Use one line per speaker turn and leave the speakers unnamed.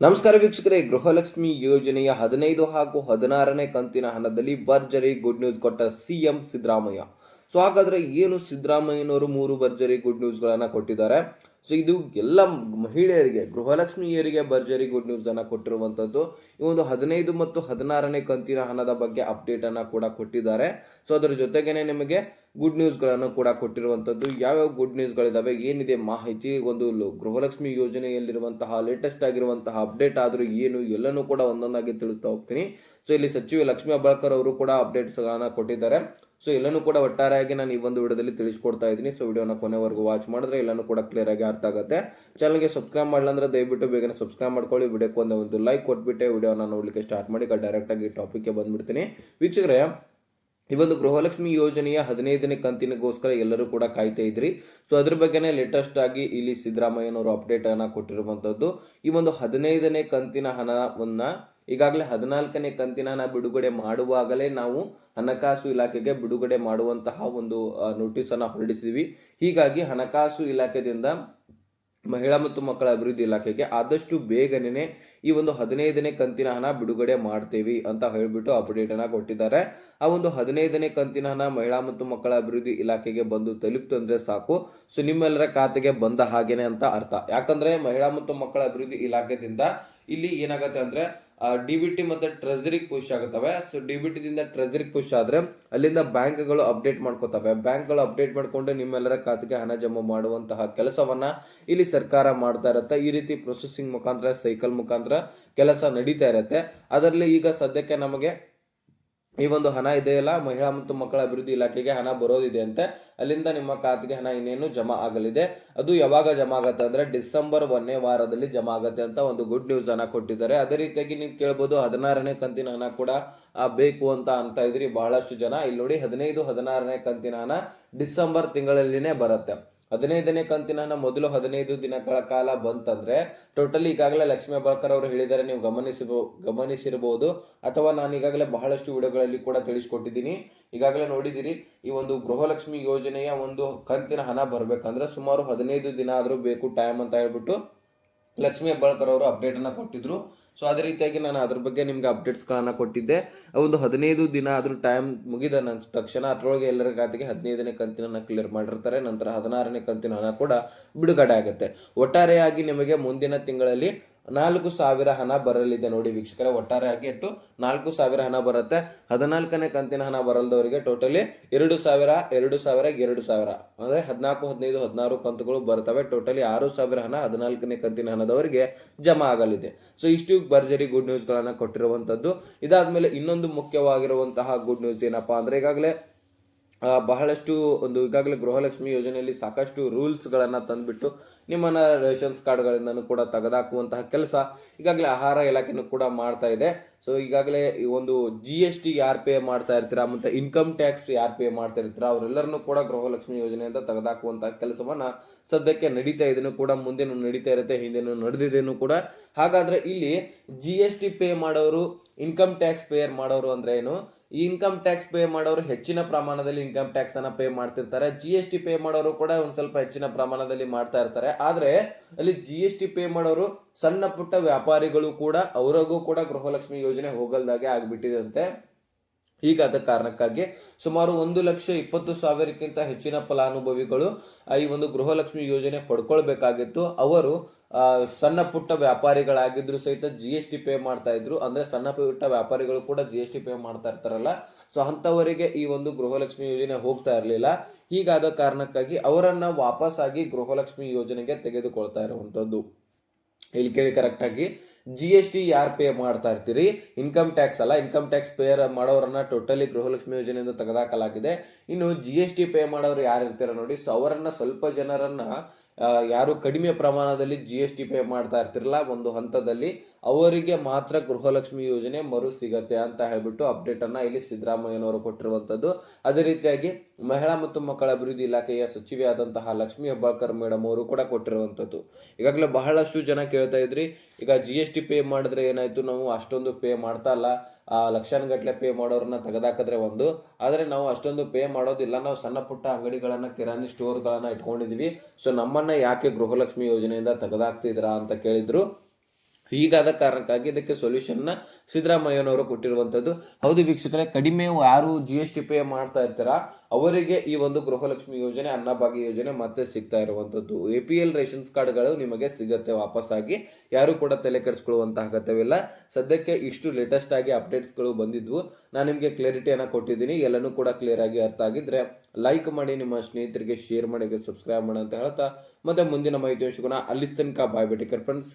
ನಮಸ್ಕಾರ ವೀಕ್ಷಕರೇ, ಗೃಹಲಕ್ಷ್ಮಿ ಯೋಜನೆಯ ಹದಿನೈದು ಹಾಗೂ ಹದಿನಾರನೇ ಕಂತಿನ ಹಣದಲ್ಲಿ ಭರ್ಜರಿ ಗುಡ್ ನ್ಯೂಸ್ ಕೊಟ್ಟ ಸಿಎಂ ಸಿದ್ದರಾಮಯ್ಯ. ಸೊ ಹಾಗಾದ್ರೆ ಏನು ಸಿದ್ದರಾಮಯ್ಯನವರು ಮೂರು ಭರ್ಜರಿ ಗುಡ್ ನ್ಯೂಸ್ ಗಳನ್ನ ಕೊಟ್ಟಿದ್ದಾರೆ? ಸೊ ಇದು ಎಲ್ಲ ಮಹಿಳೆಯರಿಗೆ, ಗೃಹಲಕ್ಷ್ಮಿಯರಿಗೆ ಭರ್ಜರಿ ಗುಡ್ ನ್ಯೂಸ್ ಅನ್ನ ಕೊಟ್ಟಿರುವಂತದ್ದು. ಈ ಒಂದು ಹದಿನೈದು ಮತ್ತು ಹದಿನಾರನೇ ಕಂತಿನ ಹಣದ ಬಗ್ಗೆ ಅಪ್ಡೇಟ್ ಅನ್ನ ಕೂಡ ಕೊಟ್ಟಿದ್ದಾರೆ. ಸೊ ಅದರ ಜೊತೆಗೇನೆ ನಿಮಗೆ ಗುಡ್ ನ್ಯೂಸ್ಗಳನ್ನು ಕೂಡ ಕೊಟ್ಟಿರುವಂತದ್ದು. ಯಾವ್ಯಾವ ಗುಡ್ ನ್ಯೂಸ್ಗಳಿದ್ದಾವೆ ಏನಿದೆ ಮಾಹಿತಿ, ಒಂದು ಗೃಹಲಕ್ಷ್ಮಿ ಯೋಜನೆಯಲ್ಲಿರುವಂತಹ ಲೇಟೆಸ್ಟ್ ಆಗಿರುವಂತಹ ಅಪ್ಡೇಟ್ ಆದರೂ ಏನು, ಎಲ್ಲನೂ ಕೂಡ ಒಂದೊಂದಾಗಿ ತಿಳಿಸ್ತಾ ಹೋಗ್ತೀನಿ. ಸೊ ಇಲ್ಲಿ ಸಚಿವ ಲಕ್ಷ್ಮೀ ಅಬ್ಬಾಳ್ಕರ್ ಅವರು ಕೂಡ ಅಪ್ಡೇಟ್ಸ್ಗಳನ್ನು ಕೊಟ್ಟಿದ್ದಾರೆ. ಸೊ ಎಲ್ಲನೂ ಕೂಡ ಒಟ್ಟಾರೆಯಾಗಿ ನಾನು ಈ ಒಂದು ವಿಡಿಯೋದಲ್ಲಿ ತಿಳಿಸ್ಕೊಡ್ತಾ ಇದ್ದೀನಿ. ಸೊ ವಿಡಿಯೋನ ಕೊನೆವರೆಗೂ ವಾಚ್ ಮಾಡಿದ್ರೆ ಎಲ್ಲನೂ ಕೂಡ ಕ್ಲಿಯರ್ ಆಗಿ ಅರ್ಥ ಆಗುತ್ತೆ. ಚಾನಲ್ಗೆ ಸಬ್ಸ್ಕ್ರೈಬ್ ಮಾಡಲ್ಲ ಅಂದ್ರೆ ದಯವಿಟ್ಟು ಬೇಗನೆ ಸಬ್ಸ್ಕ್ರೈಬ್ ಮಾಡ್ಕೊಳ್ಳಿ. ವಿಡಿಯೋಕ್ಕೆ ಒಂದು ಒಂದು ಲೈಕ್ ಕೊಟ್ಬಿಟ್ಟೆ. ವಿಡಿಯೋನ ನೋಡಲಿಕ್ಕೆ ಸ್ಟಾರ್ಟ್ ಮಾಡಿ. ಡೈರೆಕ್ಟ್ ಆಗಿ ಟಾಪಿಕ್ಗೆ ಬಂದ್ಬಿಡ್ತೀನಿ. ವೀಕ್ಷಕರೇ ಈ ಒಂದು ಗೃಹಲಕ್ಷ್ಮಿ ಯೋಜನೆಯ ಹದಿನೈದನೇ ಕಂತಿನಗೋಸ್ಕರ ಎಲ್ಲರೂ ಕೂಡ ಕಾಯ್ತಾ ಇದ್ರಿ. ಸೊ ಅದ್ರ ಬಗ್ಗೆನೇ ಲೇಟೆಸ್ಟ್ ಆಗಿ ಇಲ್ಲಿ ಸಿದ್ದರಾಮಯ್ಯನವರು ಅಪ್ಡೇಟ್ ಅನ್ನ ಕೊಟ್ಟಿರುವಂತದ್ದು. ಈ ಒಂದು ಹದಿನೈದನೇ ಕಂತಿನ ಹಣವನ್ನ ಈಗಾಗಲೇ ಹದಿನಾಲ್ಕನೇ ಕಂತಿನ ಬಿಡುಗಡೆ ಮಾಡುವಾಗಲೇ ನಾವು ಹಣಕಾಸು ಇಲಾಖೆಗೆ ಬಿಡುಗಡೆ ಮಾಡುವಂತಹ ಒಂದು ನೋಟಿಸ್ ಅನ್ನ ಹೊರಡಿಸಿದ್ವಿ. ಹೀಗಾಗಿ ಹಣಕಾಸು ಇಲಾಖೆದಿಂದ ಮಹಿಳಾ ಮತ್ತು ಮಕ್ಕಳ ಅಭಿವೃದ್ಧಿ ಇಲಾಖೆಗೆ ಆದಷ್ಟು ಬೇಗನೆ ಈ ಒಂದು ಹದಿನೈದನೇ ಕಂತಿನ ಹಣ ಬಿಡುಗಡೆ ಮಾಡ್ತೀವಿ ಅಂತ ಹೇಳ್ಬಿಟ್ಟು ಅಪ್ಡೇಟ್ ಅನ್ನ ಕೊಟ್ಟಿದ್ದಾರೆ. ಆ ಒಂದು ಹದಿನೈದನೇ ಕಂತಿನ ಹಣ ಮಹಿಳಾ ಮತ್ತು ಮಕ್ಕಳ ಅಭಿವೃದ್ಧಿ ಇಲಾಖೆಗೆ ಬಂದು ತಲುಪ್ತು ಅಂದ್ರೆ ಸಾಕು. ಸೊ ನಿಮ್ಮೆಲ್ಲರ ಖಾತೆಗೆ ಬಂದ ಹಾಗೇನೆ ಅಂತ ಅರ್ಥ. ಯಾಕಂದ್ರೆ ಮಹಿಳಾ ಮತ್ತು ಮಕ್ಕಳ ಅಭಿವೃದ್ಧಿ ಇಲಾಖೆದಿಂದ ಇಲ್ಲಿ ಏನಾಗತ್ತೆ ಅಂದ್ರೆ ಡಿ ಬಿ ಟಿ ಮತ್ತೆ ಟ್ರೆಜರಿ ಪುಷ್ ಆಗುತ್ತವೆ. ಸೊ ಡಿ ಬಿ ಟಿದಿಂದ ಟ್ರೆಜರಿ ಪುಷ್ ಆದ್ರೆ ಅಲ್ಲಿಂದ ಬ್ಯಾಂಕ್ಗಳು ಅಪ್ಡೇಟ್ ಮಾಡ್ಕೋತವೆ. ಬ್ಯಾಂಕ್ಗಳು ಅಪ್ಡೇಟ್ ಮಾಡ್ಕೊಂಡು ನಿಮ್ಮೆಲ್ಲರ ಖಾತೆಗೆ ಹಣ ಜಮಾ ಮಾಡುವಂತಹ ಕೆಲಸವನ್ನ ಇಲ್ಲಿ ಸರ್ಕಾರ ಮಾಡ್ತಾ ಇರುತ್ತೆ. ಈ ರೀತಿ ಪ್ರೊಸೆಸಿಂಗ್ ಮುಖಾಂತರ ಸೈಕಲ್ ಮುಖಾಂತರ ಕೆಲಸ ನಡೀತಾ ಇರುತ್ತೆ. ಅದರಲ್ಲಿ ಈಗ ಸದ್ಯಕ್ಕೆ ನಮಗೆ ಈ ಒಂದು ಹಣ ಇದೆಯಲ್ಲ, ಮಹಿಳಾ ಮತ್ತು ಮಕ್ಕಳ ಅಭಿವೃದ್ಧಿ ಇಲಾಖೆಗೆ ಹಣ ಬರೋದಿದೆ ಅಂತೆ ಅಲ್ಲಿಂದ ನಿಮ್ಮ ಖಾತೆಗೆ ಹಣ ಇನ್ನೇನು ಜಮಾ ಆಗಲಿದೆ? ಅದು ಯಾವಾಗ ಜಮಾ ಆಗತ್ತೆ ಅಂದ್ರೆ ಡಿಸೆಂಬರ್ ಒಂದನೇ ವಾರದಲ್ಲಿ ಜಮಾ ಆಗತ್ತೆ ಅಂತ ಒಂದು ಗುಡ್ ನ್ಯೂಸ್ ಅನ್ನ ಕೊಟ್ಟಿದ್ದಾರೆ. ಅದೇ ರೀತಿಯಾಗಿ ನೀವು ಕೇಳ್ಬೋದು, ಹದಿನಾರನೇ ಕಂತಿನ ಹಣ ಕೂಡ ಬೇಕು ಅಂತ ಅಂತ ಇದ್ರಿ ಬಹಳಷ್ಟು ಜನ. ಇಲ್ಲಿ ನೋಡಿ, ಹದಿನೈದು, ಹದಿನಾರನೇ ಕಂತಿನ ಹಣ ಡಿಸೆಂಬರ್ ತಿಂಗಳಲ್ಲಿನೇ ಬರುತ್ತೆ. ಹದಿನೈದನೇ ಕಂತಿನ ಮೊದಲು ಹದಿನೈದು ದಿನಗಳ ಕಾಲ ಬಂತಂದ್ರೆ ಟೋಟಲಿ ಈಗಾಗಲೇ ಲಕ್ಷ್ಮೀ ಬಳಕರ್ ಅವರು ಹೇಳಿದ್ದಾರೆ, ನೀವು ಗಮನಿಸಬೋ, ಗಮನಿಸಿರಬಹುದು. ಅಥವಾ ನಾನು ಈಗಾಗಲೇ ಬಹಳಷ್ಟು ವಿಡಿಯೋಗಳಲ್ಲಿ ಕೂಡ ತಿಳಿಸ್ಕೊಟ್ಟಿದ್ದೀನಿ. ಈಗಾಗಲೇ ನೋಡಿದಿರಿ ಈ ಒಂದು ಗೃಹಲಕ್ಷ್ಮಿ ಯೋಜನೆಯ ಒಂದು ಕಂತಿನ ಹಣ ಬರ್ಬೇಕಂದ್ರೆ ಸುಮಾರು ಹದಿನೈದು ದಿನ ಆದ್ರೂ ಬೇಕು ಟೈಮ್ ಅಂತ ಹೇಳ್ಬಿಟ್ಟು ಲಕ್ಷ್ಮೀ ಬಳಕರ್ ಅವರು ಅಪ್ಡೇಟ್ ಅನ್ನ ಕೊಟ್ಟಿದ್ರು. ಸೊ ಅದೇ ರೀತಿಯಾಗಿ ನಾನು ಅದ್ರ ಬಗ್ಗೆ ನಿಮ್ಗೆ ಅಪ್ಡೇಟ್ಸ್ ಗಳನ್ನ ಕೊಟ್ಟಿದ್ದೆ. ಒಂದು ಹದಿನೈದು ದಿನ ಆದ್ರೂ ಟೈಮ್ ಮುಗಿದ ತಕ್ಷಣ ಅದರೊಳಗೆ ಎಲ್ಲರ ಖಾತೆಗೆ ಹದಿನೈದನೇ ಕಂತಿನ ಕ್ಲಿಯರ್ ಮಾಡಿರ್ತಾರೆ. ನಂತರ ಹದಿನಾರನೇ ಕಂತಿನ ಹಣ ಕೂಡ ಬಿಡುಗಡೆ ಆಗುತ್ತೆ. ಒಟ್ಟಾರೆಯಾಗಿ ನಿಮಗೆ ಮುಂದಿನ ತಿಂಗಳಲ್ಲಿ ನಾಲ್ಕು ಸಾವಿರ ಹಣ ಬರಲಿದೆ ನೋಡಿ ವೀಕ್ಷಕರೇ ಒಟ್ಟಾರೆಯಾಗಿ ಎಷ್ಟು? ನಾಲ್ಕು ಸಾವಿರ ಹಣ ಬರುತ್ತೆ. ಹದಿನಾಲ್ಕನೇ ಕಂತಿನ ಹಣ ಬರಲ್ದವರಿಗೆ ಟೋಟಲಿ ಎರಡು ಸಾವಿರ ಎರಡು ಸಾವಿರ ಎರಡು ಸಾವಿರ. ಅಂದ್ರೆ ಹದಿನಾಲ್ಕು, ಹದಿನೈದು, ಹದಿನಾರು ಕಂತುಗಳು ಬರ್ತವೆ. ಟೋಟಲಿ ಆರು ಸಾವಿರ ಹಣ ಹದಿನಾಲ್ಕನೇ ಕಂತಿನ ಹಣದವರಿಗೆ ಜಮಾ ಆಗಲಿದೆ. ಸೊ ಇಷ್ಟು ಭರ್ಜರಿ ಗುಡ್ ನ್ಯೂಸ್ ಕೊಟ್ಟಿರುವಂಥದ್ದು ಇದಾದ್ಮೇಲೆ ಇನ್ನೊಂದು ಮುಖ್ಯವಾಗಿರುವಂತಹ ಗುಡ್ ನ್ಯೂಸ್ ಏನಪ್ಪಾ ಅಂದ್ರೆ ಈಗಾಗಲೇ ಬಹಳಷ್ಟು ಒಂದು ಈಗಾಗಲೇ ಗೃಹಲಕ್ಷ್ಮಿ ಯೋಜನೆಯಲ್ಲಿ ಸಾಕಷ್ಟು ರೂಲ್ಸ್ ಗಳನ್ನ ತಂದ್ಬಿಟ್ಟು ನಿಮ್ಮನ್ನ ರೇಷನ್ಸ್ ಕಾರ್ಡ್ಗಳಿಂದನೂ ಕೂಡ ತೆಗೆದಾಕುವಂತಹ ಕೆಲಸ ಈಗಾಗಲೇ ಆಹಾರ ಇಲಾಖೆನೂ ಕೂಡ ಮಾಡ್ತಾ ಇದೆ. ಸೊ ಈಗಾಗಲೇ ಈ ಒಂದು ಜಿ ಎಸ್ ಟಿ ಯಾರು ಪೇ ಮಾಡ್ತಾ ಇರ್ತೀರಾ, ಮತ್ತೆ ಇನ್ಕಮ್ ಟ್ಯಾಕ್ಸ್ ಯಾರು ಪೇ ಮಾಡ್ತಾ ಇರ್ತೀರಾ, ಅವರೆಲ್ಲರನ್ನೂ ಕೂಡ ಗೃಹಲಕ್ಷ್ಮಿ ಯೋಜನೆಯಿಂದ ತೆಗೆದಾಕುವಂತಹ ಕೆಲಸವನ್ನ ಸದ್ಯಕ್ಕೆ ನಡೀತಾ ಇದನ್ನು ಕೂಡ, ಮುಂದೆನೂ ನಡೀತಾ ಇರುತ್ತೆ, ಹಿಂದೆನೂ ನಡೆದಿದ್ದೇನು ಕೂಡ. ಹಾಗಾದ್ರೆ ಇಲ್ಲಿ ಜಿ ಎಸ್ ಟಿ ಪೇ ಮಾಡೋರು ಇನ್ಕಮ್ ಟ್ಯಾಕ್ಸ್ ಪೇಯರ್ ಮಾಡೋರು ಅಂದ್ರೆ ಏನು? ಈ ಇನ್ಕಮ್ ಟ್ಯಾಕ್ಸ್ ಪೇ ಮಾಡೋರು ಹೆಚ್ಚಿನ ಪ್ರಮಾಣದಲ್ಲಿ ಇನ್ಕಮ್ ಟ್ಯಾಕ್ಸ್ ಅನ್ನ ಪೇ ಮಾಡ್ತಿರ್ತಾರೆ. ಜಿ ಎಸ್ ಟಿ ಪೇ ಮಾಡೋರು ಕೂಡ ಒಂದು ಸ್ವಲ್ಪ ಹೆಚ್ಚಿನ ಪ್ರಮಾಣದಲ್ಲಿ ಮಾಡ್ತಾ ಇರ್ತಾರೆ. ಆದ್ರೆ ಅಲ್ಲಿ ಜಿ ಎಸ್ ಟಿ ಪೇ ಮಾಡೋರು ಸಣ್ಣ ಪುಟ್ಟ ವ್ಯಾಪಾರಿಗಳು ಕೂಡ ಅವರಿಗೂ ಕೂಡ ಗೃಹಲಕ್ಷ್ಮಿ ಯೋಜನೆ ಹೋಗಲ್ದಾಗೆ ಆಗ್ಬಿಟ್ಟಿದಂತೆ. ಹೀಗಾದ ಕಾರಣಕ್ಕಾಗಿ ಸುಮಾರು ಒಂದು ಲಕ್ಷ ಇಪ್ಪತ್ತು ಸಾವಿರಕ್ಕಿಂತ ಹೆಚ್ಚಿನ ಫಲಾನುಭವಿಗಳು ಈ ಒಂದು ಗೃಹಲಕ್ಷ್ಮಿ ಯೋಜನೆ ಪಡ್ಕೊಳ್ಬೇಕಾಗಿತ್ತು. ಅವರು ಸಣ್ಣ ಪುಟ್ಟ ವ್ಯಾಪಾರಿಗಳಾಗಿದ್ರು ಸಹಿತ ಜಿ ಎಸ್ ಟಿ ಪೇ ಮಾಡ್ತಾ ಇದ್ರು. ಅಂದ್ರೆ ಸಣ್ಣ ಪುಟ್ಟ ವ್ಯಾಪಾರಿಗಳು ಕೂಡ ಜಿ ಎಸ್ ಟಿ ಪೇ ಮಾಡ್ತಾ ಇರ್ತಾರಲ್ಲ. ಸೊ ಅಂತವರಿಗೆ ಈ ಒಂದು ಗೃಹಲಕ್ಷ್ಮಿ ಯೋಜನೆ ಹೋಗ್ತಾ ಇರಲಿಲ್ಲ. ಹೀಗಾದ ಕಾರಣಕ್ಕಾಗಿ ಅವರನ್ನ ವಾಪಸ್ ಆಗಿ ಗೃಹಲಕ್ಷ್ಮಿ ಯೋಜನೆಗೆ ತೆಗೆದುಕೊಳ್ತಾ ಇರುವಂತದ್ದು ಇಲ್ಲಿ ಕೇಳಿ ಕರೆಕ್ಟ್ ಆಗಿ ಜಿ ಎಸ್ ಟಿ ಯಾರು ಪೇ ಮಾಡ್ತಾ ಇರ್ತೀರಿ? ಇನ್ಕಮ್ ಟ್ಯಾಕ್ಸ್ ಅಲ್ಲ ಇನ್ಕಮ್ ಟ್ಯಾಕ್ಸ್ ಪೇ ಮಾಡೋರನ್ನ ಟೋಟಲಿ ಗೃಹಲಕ್ಷ್ಮಿ ಯೋಜನೆಯಿಂದ ತೆಗೆದಾಕಲಾಗಿದೆ. ಇನ್ನು ಜಿ ಎಸ್ ಟಿ ಪೇ ಮಾಡೋರು ಯಾರು ಇರ್ತೀರ ನೋಡಿ ಸೊ ಅವರನ್ನ ಸ್ವಲ್ಪ ಜನರನ್ನ ಯಾರು ಕಡಿಮೆ ಪ್ರಮಾಣದಲ್ಲಿ ಜಿ ಎಸ್ ಟಿ ಪೇ ಮಾಡ್ತಾ ಇರ್ತಿರಲ್ಲ ಒಂದು ಹಂತದಲ್ಲಿ ಅವರಿಗೆ ಮಾತ್ರ ಗೃಹಲಕ್ಷ್ಮಿ ಯೋಜನೆ ಮರು ಸಿಗತ್ತೆ ಅಂತ ಹೇಳ್ಬಿಟ್ಟು ಅಪ್ಡೇಟ್ ಅನ್ನ ಇಲ್ಲಿ ಸಿದ್ದರಾಮಯ್ಯನವರು ಕೊಟ್ಟಿರುವಂತದ್ದು. ಅದೇ ರೀತಿಯಾಗಿ ಮಹಿಳಾ ಮತ್ತು ಮಕ್ಕಳ ಅಭಿವೃದ್ಧಿ ಇಲಾಖೆಯ ಸಚಿವೆಯಾದಂತಹ ಲಕ್ಷ್ಮಿ ಹೆಬ್ಬಾಳ್ಕರ್ ಮೇಡಮ್ ಅವರು ಕೂಡ ಕೊಟ್ಟಿರುವಂತದ್ದು. ಈಗಾಗಲೇ ಬಹಳಷ್ಟು ಜನ ಕೇಳ್ತಾ ಇದ್ರಿ. ಈಗ ಜಿ ಎಸ್ ಟಿ ಪೇ ಮಾಡಿದ್ರೆ ಏನಾಯ್ತು? ನಾವು ಅಷ್ಟೊಂದು ಪೇ ಮಾಡ್ತಾ ಇಲ್ಲ. ಆ ಲಕ್ಷಾನುಗಟ್ಲೆ ಪೇ ಮಾಡೋರನ್ನ ತೆಗೆದಾಕಿದ್ರೆ ಒಂದು. ಆದರೆ ನಾವು ಅಷ್ಟೊಂದು ಪೇ ಮಾಡೋದಿಲ್ಲ. ನಾವು ಸಣ್ಣ ಪುಟ್ಟ ಅಂಗಡಿಗಳನ್ನ, ಕಿರಾಣಿ ಸ್ಟೋರ್ಗಳನ್ನ ಇಟ್ಕೊಂಡಿದೀವಿ. ಸೊ ನಮ್ಮನ್ನ ಯಾಕೆ ಗೃಹಲಕ್ಷ್ಮಿ ಯೋಜನೆಯಿಂದ ತೆಗೆದಾಕ್ತಿದ್ರಾ ಅಂತ ಕೇಳಿದ್ರು. ಹೀಗಾದ ಕಾರಣಕ್ಕಾಗಿ ಇದಕ್ಕೆ ಸೊಲ್ಯೂಷನ್ನ ಸಿದ್ದರಾಮಯ್ಯನವರು ಕೊಟ್ಟಿರುವಂಥದ್ದು ಹೌದು ವೀಕ್ಷಕರೇ, ಕಡಿಮೆ ಯಾರು ಜಿ ಎಸ್ ಟಿ ಪೇ ಮಾಡ್ತಾ ಇರ್ತಾರ? ಅವರಿಗೆ ಈ ಒಂದು ಗೃಹಲಕ್ಷ್ಮಿ ಯೋಜನೆ ಅನ್ನಭಾಗ್ಯ ಯೋಜನೆ ಮತ್ತೆ ಸಿಗ್ತಾ ಇರುವಂಥದ್ದು ಎ ಪಿ ಎಲ್ ರೇಷನ್ಸ್ ಕಾರ್ಡ್ಗಳು ನಿಮಗೆ ಸಿಗುತ್ತೆ ವಾಪಸ್ಸಾಗಿ. ಯಾರು ಕೂಡ ತಲೆ ಕೆಡಿಸ್ಕೊಳ್ಳುವಂತಹ ಅಗತ್ಯವಿಲ್ಲ. ಸದ್ಯಕ್ಕೆ ಇಷ್ಟು ಲೇಟೆಸ್ಟ್ ಆಗಿ ಅಪ್ಡೇಟ್ಸ್ಗಳು ಬಂದಿದ್ವು. ನಾನು ನಿಮಗೆ ಕ್ಲಾರಿಟಿಯನ್ನು ಕೊಟ್ಟಿದ್ದೀನಿ. ಎಲ್ಲನೂ ಕೂಡ ಕ್ಲಿಯರ್ ಆಗಿ ಅರ್ಥ ಆಗಿದ್ರೆ ಲೈಕ್ ಮಾಡಿ, ನಿಮ್ಮ ಸ್ನೇಹಿತರಿಗೆ ಶೇರ್ ಮಾಡಿ ಸಬ್ಸ್ಕ್ರೈಬ್ ಮಾಡಿ ಅಂತ ಹೇಳ್ತಾ ಮತ್ತೆ ಮುಂದಿನ ಮಾಹಿತಿ ಸಿಗೋಣ ಅಲ್ಲಿ ಬಾಯ್ ಬಿಟ್ಟಿಕರ್ ಫ್ರೆಂಡ್ಸ್